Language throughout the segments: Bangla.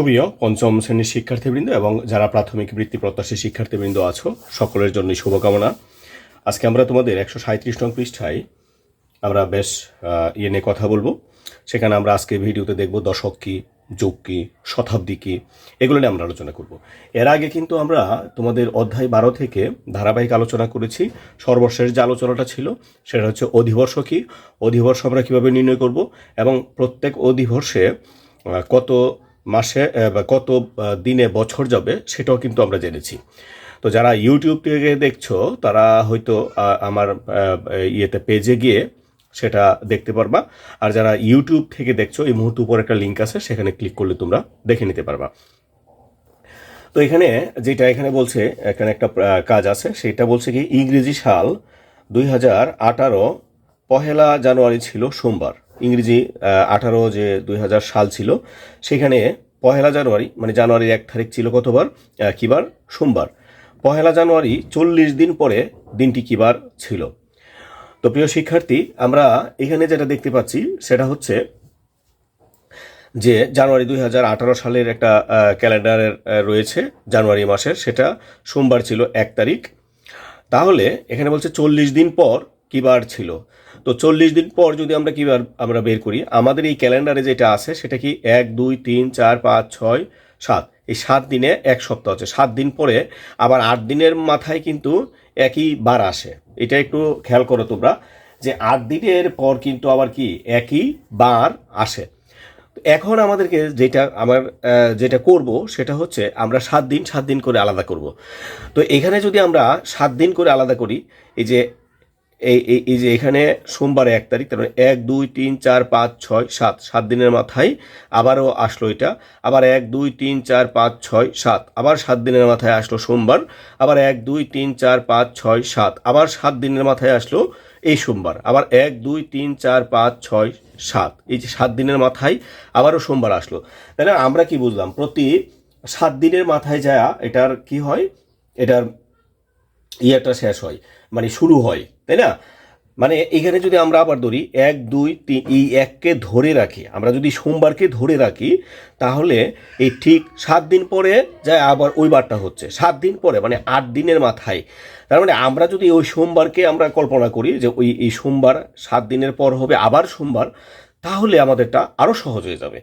সুপ্রিয় পঞ্চম শ্রেণির শিক্ষার্থীবৃন্দ এবং যারা প্রাথমিক বৃত্তি প্রত্যাশী শিক্ষার্থীবৃন্দ আছো, সকলের জন্য শুভকামনা। আজকে আমরা তোমাদের একশো সাঁত্রিশ নং পৃষ্ঠায় আমরা বেশ ইয়ে নিয়ে কথা বলব। সেখানে আমরা আজকে ভিডিওতে দেখব দশক কী, যুগ কী, শতাব্দী কী, এগুলো নিয়ে আমরা আলোচনা করব। এর আগে কিন্তু আমরা তোমাদের অধ্যায় বারো থেকে ধারাবাহিক আলোচনা করেছি। সর্বশেষ যে আলোচনাটা ছিল, সেটা হচ্ছে অধিবর্ষ কি, অধিবর্ষ আমরা কীভাবে নির্ণয় করব এবং প্রত্যেক অধিবর্ষে কত মাসে বা কত দিনে বছর যাবে সেটাও কিন্তু আমরা জেনেছি। তো যারা ইউটিউব থেকে দেখছ, তারা হয়তো আমার ইয়েতে পেজে গিয়ে সেটা দেখতে পারবা। আর যারা ইউটিউব থেকে দেখছ, এই মুহূর্তে উপর একটা লিঙ্ক আছে, সেখানে ক্লিক করলে তোমরা দেখে নিতে পারবা। তো এখানে যেটা এখানে বলছে, এখানে একটা কাজ আছে, সেটা বলছে কি, ইংরেজি সাল দুই হাজার আঠারো, পহেলা জানুয়ারি ছিল সোমবার। ইংরেজি আঠারো যে দুই হাজার সাল ছিল, সেখানে পহেলা জানুয়ারি মানে জানুয়ারির এক তারিখ ছিল কতবার? কিবার? সোমবার। পহেলা জানুয়ারি চল্লিশ দিন পরে দিনটি কিবার ছিল? তো প্রিয় শিক্ষার্থী, আমরা এখানে যেটা দেখতে পাচ্ছি, সেটা হচ্ছে যে জানুয়ারি দুই হাজার আঠারো সালের একটা ক্যালেন্ডারের রয়েছে, জানুয়ারি মাসের, সেটা সোমবার ছিল এক তারিখ। তাহলে এখানে বলছে চল্লিশ দিন পর কিবার ছিল। তো চল্লিশ দিন পর যদি আমরা কিবার আমরা বের করি, আমাদের এই ক্যালেন্ডারে যেটা আছে সেটা কি এক, দুই, তিন, চার, পাঁচ, ছয়, সাত? এই সাত দিনে এক সপ্তাহ আছে সাত দিন পরে আবার আট দিনের মাথায় কিন্তু একই বার আসে। এটা একটু খেয়াল করো তোমরা যে আট দিনের পর কিন্তু আবার কি একই বার আসে। এখন আমাদেরকে যেটা আমার যেটা করব সেটা হচ্ছে আমরা সাত দিন সাত দিন করে আলাদা করব। তো এখানে যদি আমরা সাত দিন করে আলাদা করি, এই যে এই, এই- যে এখানে সোমবার এক তারিখ, তার মানে এক, দুই, তিন, চার, পাঁচ, ছয়, সাত সাত দিনের মাথায় আবারও আসলো এটা। আবার এক, দুই, তিন, চার, পাঁচ, ছয়, সাত, আবার সাত দিনের মাথায় আসলো সোমবার। আবার এক, দুই, তিন, চার, পাঁচ, ছয়, সাত, আবার সাত দিনের মাথায় আসলো এই সোমবার। আবার এক, দুই, তিন, চার, পাঁচ, ছয়, সাত, এই যে সাত দিনের মাথায় আবারও সোমবার আসলো। তাহলে আমরা কি বুঝলাম? প্রতি সাত দিনের মাথায় যা, এটার কি হয়? এটার ইয়েটা শেষ হয় মানে শুরু হয়, তাই না? মানে এখানে যদি আমরা আবার ধরি, এক, দুই, তিন, এই এককে ধরে রাখি, আমরা যদি সোমবারকে ধরে রাখি, তাহলে এই ঠিক সাত দিন পরে যায় আবার ওই বারটা হচ্ছে। সাত দিন পরে মানে আট দিনের মাথায়। তার মানে আমরা যদি ওই সোমবারকে আমরা কল্পনা করি যে ওই, এই সোমবার সাত দিনের পর হবে, আবার সোমবার, তাহলে আমাদেরটা আরও সহজ হয়ে যাবে।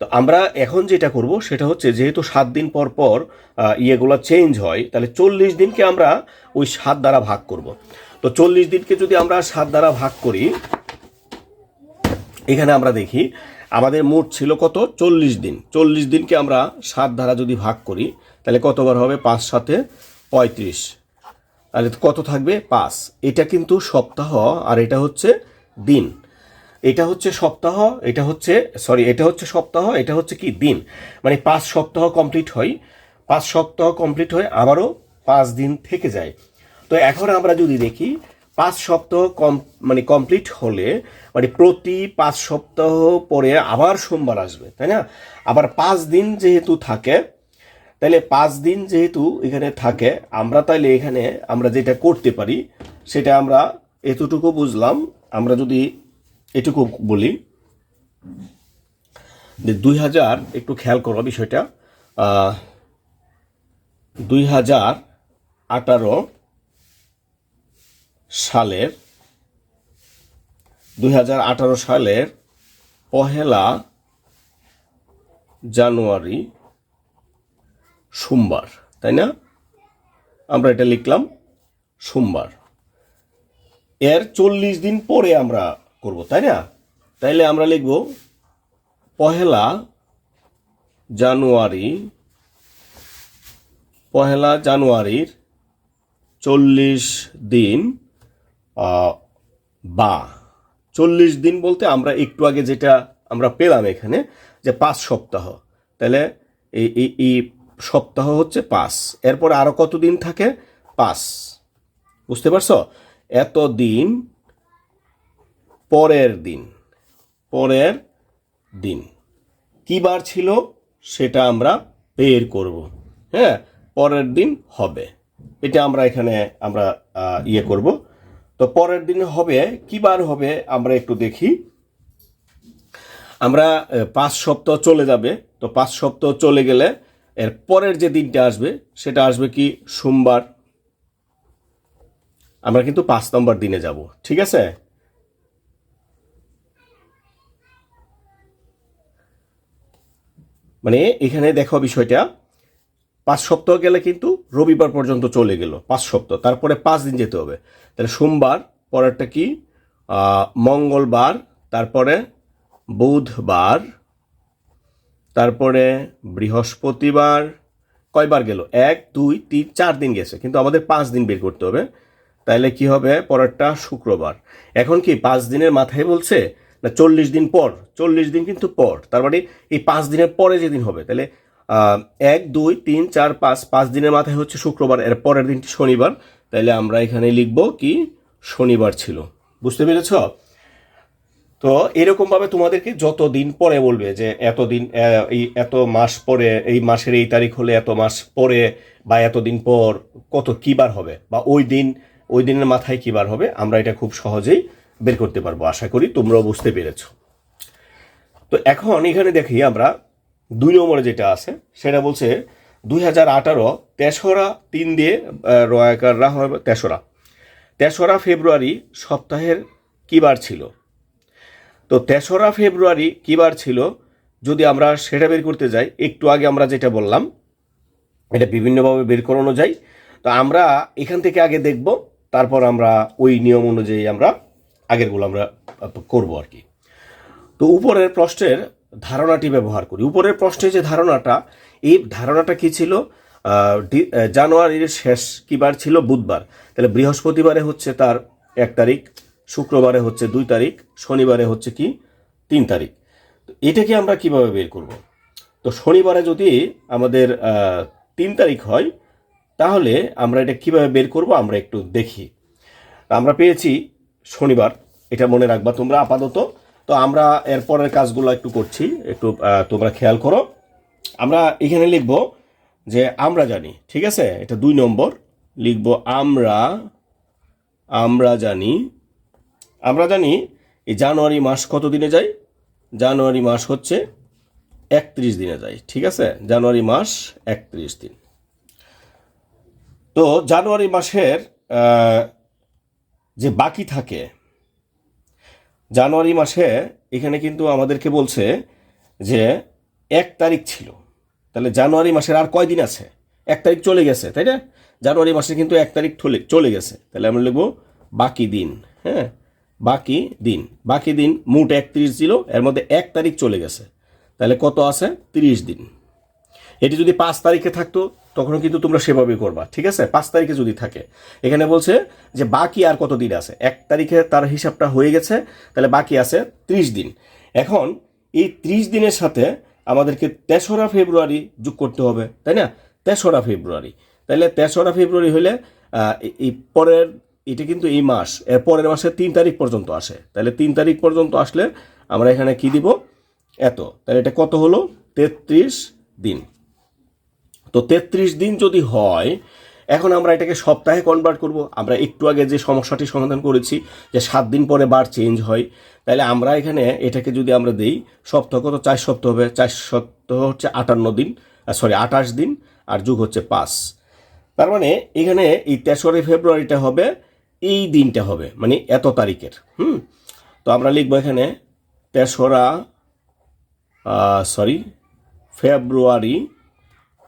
তো আমরা এখন যেটা করব সেটা হচ্ছে যেহেতু সাত দিন পর পর ইয়েগুলো চেঞ্জ হয়, তাহলে চল্লিশ দিনকে আমরা ওই সাত দ্বারা ভাগ করব। তো চল্লিশ দিনকে যদি আমরা সাত দ্বারা ভাগ করি, এখানে আমরা দেখি আমাদের মোট ছিল কত? চল্লিশ দিন। চল্লিশ দিনকে আমরা সাত দ্বারা যদি ভাগ করি, তাহলে কতবার হবে? পাঁচ সাথে পঁয়ত্রিশ। তাহলে কত থাকবে? পাঁচ। এটা কিন্তু সপ্তাহ, আর এটা হচ্ছে দিন। এটা হচ্ছে সপ্তাহ, এটা হচ্ছে সরি এটা হচ্ছে সপ্তাহ, এটা হচ্ছে কি? দিন। মানে পাঁচ সপ্তাহ কমপ্লিট হয়। পাঁচ সপ্তাহ কমপ্লিট হয় আবারও পাঁচ দিন থেকে যায়। তো এখন আমরা যদি দেখি, পাঁচ সপ্তাহ কম মানে কমপ্লিট হলে মানে প্রতি পাঁচ সপ্তাহ পরে আবার সোমবার আসবে, তাই না? আবার পাঁচ দিন যেহেতু থাকে, তাহলে পাঁচ দিন যেহেতু এখানে থাকে, আমরা তাইলে এখানে আমরা যেটা করতে পারি, সেটা আমরা এতটুকু বুঝলাম। আমরা যদি এটুকু বলি যে দুই হাজার, একটু খেয়াল করো বিষয়টা দুই হাজার আঠারো সালের, দুই হাজার আঠারো সালের পহেলা জানুয়ারি সোমবার, তাই না? আমরা এটা লিখলাম সোমবার। এর চল্লিশ দিন পরে আমরা করব, তাই না? তাইলে আমরা লিখব, পহেলা জানুয়ারি, পহেলা জানুয়ারির চল্লিশ দিন বা। চল্লিশ দিন বলতে আমরা একটু আগে যেটা আমরা পেলাম এখানে, যে পাঁচ সপ্তাহ। তাহলে এই সপ্তাহ হচ্ছে পাঁচ। এরপর আরও কত দিন থাকে? পাঁচ। বুঝতে পারছ? এত দিন পরের দিন। পরের দিন। কি বার ছিল সেটা আমরা বের করব। হ্যাঁ পরের দিন হবে। এটা আমরা এখানে আমরা ইয়ে করব। তো পরের দিন হবে, কি বার হবে আমরা একটু দেখি। আমরা পাঁচ সপ্তাহ চলে যাবে। তো পাঁচ সপ্তাহ চলে গেলে এর পরের যে দিনটা আসবে, সেটা আসবে কি? সোমবার। আমরা কিন্তু পাঁচ নম্বর দিনে যাব। ঠিক আছে? মানে এখানে দেখো বিষয়টা। পাঁচ সপ্তাহ গেলে কিন্তু রবিবার পর্যন্ত চলে গেল, পাঁচ সপ্তাহ। তারপরে পাঁচ দিন যেতে হবে। তাহলে সোমবার, পরেরটা কি? মঙ্গলবার, তারপরে বুধবার, তারপরে বৃহস্পতিবার। কয়বার গেল? এক, দুই, তিন, চার দিন গেছে। কিন্তু আমাদের পাঁচ দিন বের করতে হবে। তাহলে কি হবে? পরেরটা শুক্রবার। এখন কি পাঁচ দিনের মাথায় বলছে? না, চল্লিশ দিন পর, চল্লিশ দিন কিন্তু পর। তার মানে এই পাঁচ দিনের পরে যেদিন হবে, তাহলে এক, দুই, তিন, চার, পাঁচ পাঁচ দিনের মাথায় হচ্ছে শুক্রবার, এর পরের দিনটি শনিবার। তাহলে আমরা এখানে লিখব কি, শনিবার ছিল। বুঝতে পেরেছ? তো এরকমভাবে তোমাদেরকে যত দিন পরে বলবে যে এত দিন এই এত মাস পরে, এই মাসের এই তারিখ হলে এত মাস পরে বা এত দিন পর কত কী বার হবে বা ওই দিন, ওই দিনের মাথায় কী বার হবে, আমরা এটা খুব সহজেই বের করতে পারব, আশা করি তোমরাও বুঝতে পেরেছ। তো এখন এখানে দেখি আমরা দুই নম্বরে যেটা আছে, সেটা বলছে দুই হাজার আঠারো তেসরা তিন দিয়ে রয়াকাররা হবে তেসরা। তেসরা ফেব্রুয়ারি সপ্তাহের কী বার ছিল? তো তেসরা ফেব্রুয়ারি কী বার ছিল? যদি আমরা সেটা বের করতে যাই, একটু আগে আমরা যেটা বললাম, এটা বিভিন্নভাবে বের করানো যায়। তো আমরা এখান থেকে আগে দেখব, তারপর আমরা ওই নিয়ম অনুযায়ী আমরা আগেরগুলো আমরা করব আর কি। তো উপরের প্রশ্নের ধারণাটি ব্যবহার করি। উপরের প্রশ্নে যে ধারণাটা, এই ধারণাটা কি ছিল? জানুয়ারির শেষ কিবার ছিল বুধবার। তাহলে বৃহস্পতিবারে হচ্ছে তার এক তারিখ, শুক্রবারে হচ্ছে দুই তারিখ, শনিবারে হচ্ছে কি? তিন তারিখ। এটাকে আমরা কীভাবে বের করব? তো শনিবারে যদি আমাদের তিন তারিখ হয়, তাহলে আমরা এটা কীভাবে বের করব? আমরা একটু দেখি। আমরা পেয়েছি শনিবার, এটা মনে রাখবা, তোমরা আপাতত, তো আমরা এরপরের কাজগুলো একটু করছি, একটু তোমরা খেয়াল করো। আমরা এখানে লিখব যে আমরা জানি, ঠিক আছে? এটা দুই নম্বর, লিখব আমরা আমরা জানি আমরা জানি, এই জানুয়ারি মাস কত দিনে যায়? জানুয়ারি মাস হচ্ছে একত্রিশ দিনে যায়, ঠিক আছে? জানুয়ারি মাস একত্রিশ দিন। তো জানুয়ারি মাসের যে বাকি থাকে, জানুয়ারি মাসে এখানে কিন্তু আমাদেরকে বলছে যে এক তারিখ ছিল। তাহলে জানুয়ারি মাসের আর কয় দিন আছে? এক তারিখ চলে গেছে, তাই না? জানুয়ারি মাসে কিন্তু এক তারিখ চলে চলে গেছে। তাহলে আমরা লিখব বাকি দিন হ্যাঁ? বাকি দিন। বাকি দিন মোট একত্রিশ ছিল, এর মধ্যে এক তারিখ চলে গেছে। তাহলে কত আছে? তিরিশ দিন। এটি যদি পাঁচ তারিখে থাকতো তখন কিন্তু তোমরা সেভাবেই করবা, ঠিক আছে? পাঁচ তারিখে যদি থাকে। এখানে বলছে যে বাকি আর কত দিন আছে? এক তারিখে তার হিসাবটা হয়ে গেছে, তাহলে বাকি আছে ত্রিশ দিন। এখন এই ত্রিশ দিনের সাথে আমাদেরকে তেসরা ফেব্রুয়ারি যোগ করতে হবে, তাই না? তেসরা ফেব্রুয়ারি। তাহলে তেসরা ফেব্রুয়ারি হলে এই পরের, এটা কিন্তু এই মাস, এর পরের মাসে তিন তারিখ পর্যন্ত আসে। তাহলে তিন তারিখ পর্যন্ত আসলে আমরা এখানে কি দিব? এত। তাহলে এটা কত হলো? তেত্রিশ দিন। তো তেত্রিশ দিন যদি হয়, এখন আমরা এটাকে সপ্তাহে কনভার্ট করব। আমরা একটু আগে যে সমস্যাটি সমাধান করেছি, যে সাত দিন পরে বার চেঞ্জ হয় তাহলে আমরা এখানে এটাকে যদি আমরা দেই, সপ্তাহ কত? চার সপ্তাহ হবে। চার সপ্তাহ হচ্ছে আটান্ন দিন সরি আঠাশ দিন, আর যুগ হচ্ছে পাঁচ। তার মানে এখানে এই তেসরা ফেব্রুয়ারিটা হবে, এই দিনটা হবে মানে এত তারিখের, হুম? তো আমরা লিখব এখানে তেসরা সরি ফেব্রুয়ারি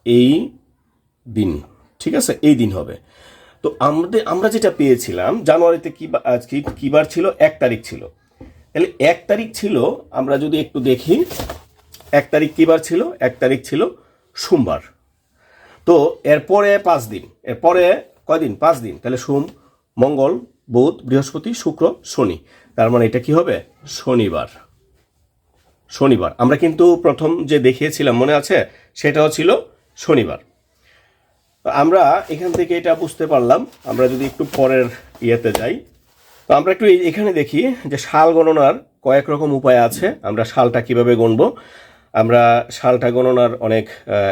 এই দিন, ঠিক আছে? এই দিন হবে। তো আমাদের, আমরা যেটা পেয়েছিলাম, জানুয়ারিতে কি বা- আজ কি কি বার ছিল? এক তারিখ ছিল। তাহলে এক তারিখ ছিল, আমরা যদি একটু দেখি, এক তারিখ কি বার ছিল? এক তারিখ ছিল সোমবার। তো এরপরে পাঁচ দিন এরপরে কয়দিন পাঁচ দিন। তাহলে সোম, মঙ্গল, বুধ, বৃহস্পতি, শুক্র, শনি। তার মানে এটা কি হবে? শনিবার। শনিবার। আমরা কিন্তু প্রথম যে দেখিয়েছিলাম, মনে আছে? সেটাও ছিল শনিবার। আমরা এখান থেকে এটা বুঝতে পারলাম। আমরা যদি একটু পরের ইয়েতে যাই তো আমরা একটু এখানে দেখি যে শাল গণনার কয়েক রকম উপায় আছে। আমরা শালটা কীভাবে গণব? আমরা সালটা গণনার অনেক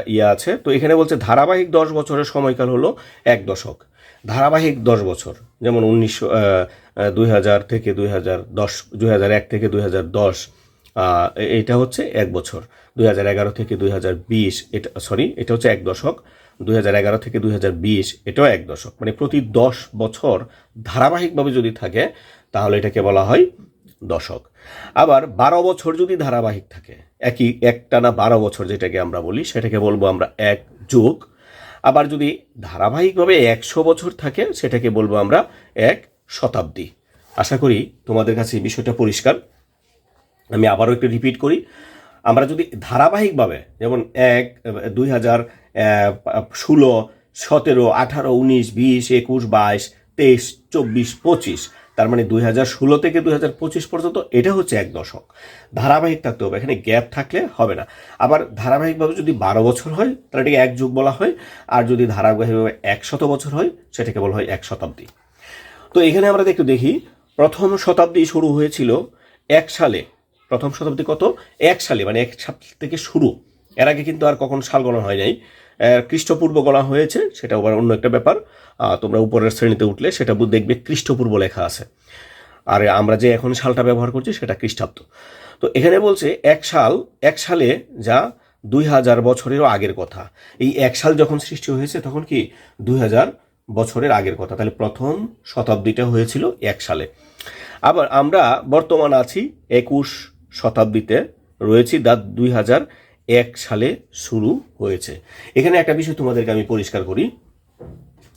ইয়ে আছে। তো এখানে বলছে ধারাবাহিক দশ বছরের সময়কাল হলো এক দশক। ধারাবাহিক দশ বছর যেমন উনিশশো দুই হাজার থেকে দুই হাজার দশ দুই হাজার এক থেকে দুই হাজার দশ আহ, এ- এটা হচ্ছে এক বছর। দুই হাজার এগারো থেকে দুই হাজার বিশ, এটা সরি এটা হচ্ছে এক দশক। দুই হাজার এগারো থেকে দুই হাজার বিশ, এটাও এক দশক। মানে প্রতি দশ বছর ধারাবাহিকভাবে যদি থাকে, তাহলে এটাকে বলা হয় দশক। আবার বারো বছর যদি ধারাবাহিক থাকে, একই একটানা বারো বছর যেটাকে আমরা বলি, সেটাকে বলব আমরা এক যুগ। আবার যদি ধারাবাহিকভাবে একশো বছর থাকে, সেটাকে বলব আমরা এক শতাব্দী। আশা করি তোমাদের কাছে বিষয়টা পরিষ্কার। আমি আবারও একটু রিপিট করি। আমরা যদি ধারাবাহিকভাবে যেমন এক, দুই হাজার ষোলো, সতেরো, আঠারো, উনিশ, বিশ, একুশ, বাইশ, তেইশ, চব্বিশ, পঁচিশ, তার মানে দুই হাজার ষোলো থেকে দুই হাজার পঁচিশ পর্যন্ত এটা হচ্ছে এক দশক। ধারাবাহিক থাকতে হবে, এখানে গ্যাপ থাকলে হবে না। আবার ধারাবাহিকভাবে যদি বারো বছর হয়, তাহলে এটাকে এক যুগ বলা হয়, আর যদি ধারাবাহিকভাবে একশত বছর হয়, সেটাকে বলা হয় এক শতাব্দী। তো এখানে আমরা একটু দেখি, প্রথম শতাব্দী শুরু হয়েছিল এক সালে। প্রথম শতাব্দী কত? এক সালে মানে এক সাল থেকে শুরু। এর আগে কিন্তু আর কখন সাল গণনা হয় নাই। খ্রিস্টপূর্ব গণা হয়েছে, সেটা আবার অন্য একটা ব্যাপার। তোমরা উপরের শ্রেণীতে উঠলে সেটা দেখবে খ্রিস্টপূর্ব লেখা আছে। আর আমরা যে এখন সালটা ব্যবহার করছি সেটা খ্রিস্টাব্দ। তো এখানে বলছে এক সাল, এক সালে যা দুই হাজার বছরেরও আগের কথা। এই এক সাল যখন সৃষ্টি হয়েছে তখন কি দুই হাজার বছরের আগের কথা? তাহলে প্রথম শতাব্দীটা হয়েছিল এক সালে। আবার আমরা বর্তমান আছি একুশ শতাব্দীতে রয়েছি দা দুই হাজার এক সালে শুরু হয়েছে। এখানে একটা বিষয় তোমাদেরকে আমি পরিষ্কার করি,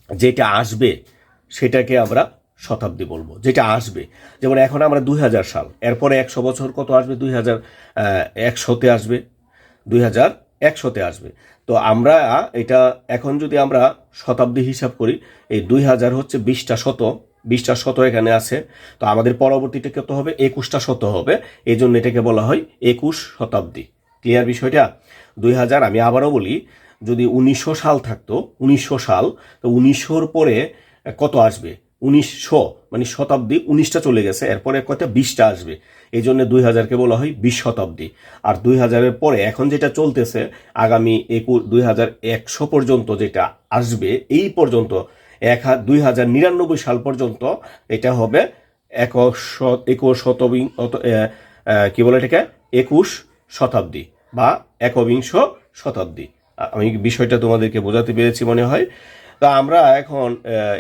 যেটা আসবে সেটাকে আমরা শতাব্দী বলব। যেটা আসবে, যেমন এখন আমরা দুই হাজার সাল, এরপরে একশো বছর কত আসবে? দুই হাজার একশোতে আসবে, দুই হাজার একশোতে আসবে। তো আমরা এটা, এখন যদি আমরা শতাব্দী হিসাব করি, এই দুই হাজার হচ্ছে বিশটা শত বিশটা শত এখানে আছে। তো আমাদের পরবর্তীটা কত হবে? একুশটা শত হবে। এই জন্য এটাকে বলা হয় একুশ শতাব্দী। ক্লিয়ার বিষয়টা? দুই হাজার, আমি আবারও বলি, যদি উনিশশো সাল থাকতো, উনিশশো সাল, তো উনিশশোর পরে কত আসবে? উনিশশো মানে শতাব্দী উনিশটা চলে গেছে, এরপরে কয়টা? বিশটা আসবে। এই জন্য দুই হাজারকে বলা হয় বিশ শতাব্দী। আর দুই হাজারের পরে এখন যেটা চলতেছে, আগামী একুশ, দুই হাজার একশো পর্যন্ত যেটা আসবে, এই পর্যন্ত এক দুই হাজার নিরানব্বই সাল পর্যন্ত এটা হবে একশ একুশ শতবিং কি বলে এটাকে? একুশ শতাব্দী বা একবিংশ শতাব্দী। আমি বিষয়টা তোমাদেরকে বোঝাতে পেরেছি মনে হয়। তা আমরা এখন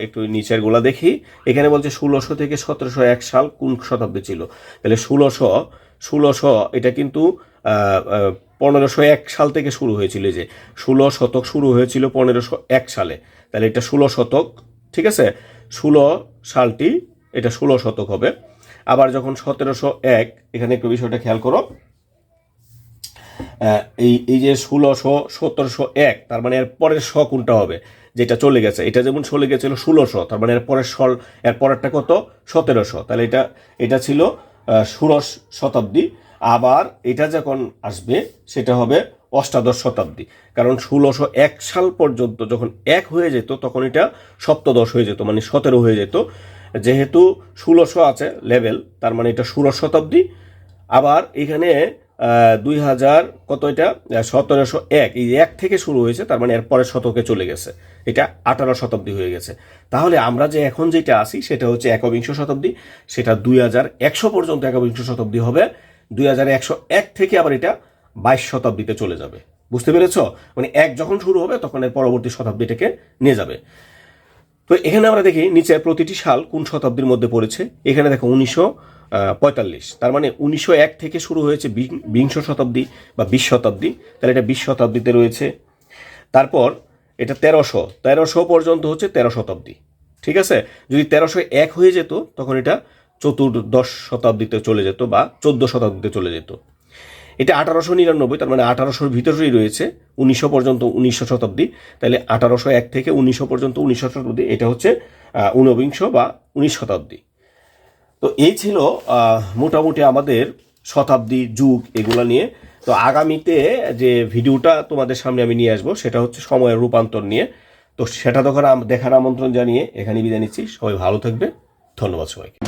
একটু নিচের গোলা দেখি। এখানে বলছে ষোলোশো থেকে সতেরোশো এক সাল কোন শতাব্দী ছিল? তাহলে ষোলোশো ষোলোশো, এটা কিন্তু পনেরোশো এক সাল থেকে শুরু হয়েছিল যে। ষোলো শতক শুরু হয়েছিল পনেরোশো এক সালে। তাহলে এটা ষোলো শতক, ঠিক আছে? ষোলো সালটি, এটা ষোলো শতক হবে। আবার যখন সতেরোশো এক, এখানে একটু বিষয়টা খেয়াল করো। এই এই যে ষোলোশো, সতেরোশো এক, তার মানে এর পরের শ কোনটা হবে? যেটা চলে গেছে। এটা যেমন চলে গেছিল ষোলোশো, তার মানে এর পরের সল এর পরেরটা কত? সতেরোশো। তাহলে এটা এটা ছিল ষোড়শ শতাব্দী। আবার এটা যখন আসবে, সেটা হবে অষ্টাদশ শতাব্দী। কারণ ষোলোশো এক সাল পর্যন্ত যখন এক হয়ে যেত, তখন এটা সপ্তদশ হয়ে যেত মানে সতেরো হয়ে যেত। যেহেতু ষোলোশো আছে লেভেল তার মানে এটা ষোড়শ শতাব্দী। আবার এখানে দুই হাজার কত এটা? সতেরোশো এক। এই এক থেকে শুরু হয়েছে, তার মানে এর পরের শতকে চলে গেছে। এটা আঠারো শতাব্দী হয়ে গেছে। তাহলে আমরা যে এখন যেটা আছি, সেটা হচ্ছে একবিংশ শতাব্দী। সেটা দুই হাজার একশো পর্যন্ত একবিংশ শতাব্দী হবে। দুই হাজার একশো এক থেকে আবার এটা বাইশ শতাব্দীতে চলে যাবে। বুঝতে পেরেছ? মানে এক যখন শুরু হবে, তখন এর পরবর্তী শতাব্দীটাকে নিয়ে যাবে। তো এখানে আমরা দেখি নিচে প্রতিটি সাল কোন শতাব্দীর মধ্যে পড়েছে? এখানে দেখো উনিশশো পঁয়তাল্লিশ। তার মানে উনিশশো এক থেকে শুরু হয়েছে বিংশ শতাব্দী বা বিশ শতাব্দী। তাহলে এটা বিশ শতাব্দীতে রয়েছে। তারপর এটা তেরোশো। তেরোশো পর্যন্ত হচ্ছে তেরো শতাব্দী। ঠিক আছে? যদি তেরোশো এক হয়ে যেত, তখন এটা চতুর্দশ শতাব্দীতে চলে যেত বা চোদ্দ শতাব্দীতে চলে যেত। এটা আঠারোশো নিরানব্বই, তার মানে আঠারোশোর ভিতরেই রয়েছে, উনিশশো পর্যন্ত উনিশশো শতাব্দী। তাহলে আঠারোশো এক থেকে উনিশশো পর্যন্ত উনিশশো শতাব্দী, এটা হচ্ছে ঊনবিংশ বা উনিশ শতাব্দী। তো এই ছিল মোটামুটি আমাদের শতাব্দী, যুগ এগুলো নিয়ে। তো আগামীতে যে ভিডিওটা তোমাদের সামনে আমি নিয়ে আসব, সেটা হচ্ছে সময়ের রূপান্তর নিয়ে। তো সেটা তখন দেখার আমন্ত্রণ জানিয়ে এখানে বিদায় নিচ্ছি। সবাই ভালো থাকবে। ধন্যবাদ সবাইকে।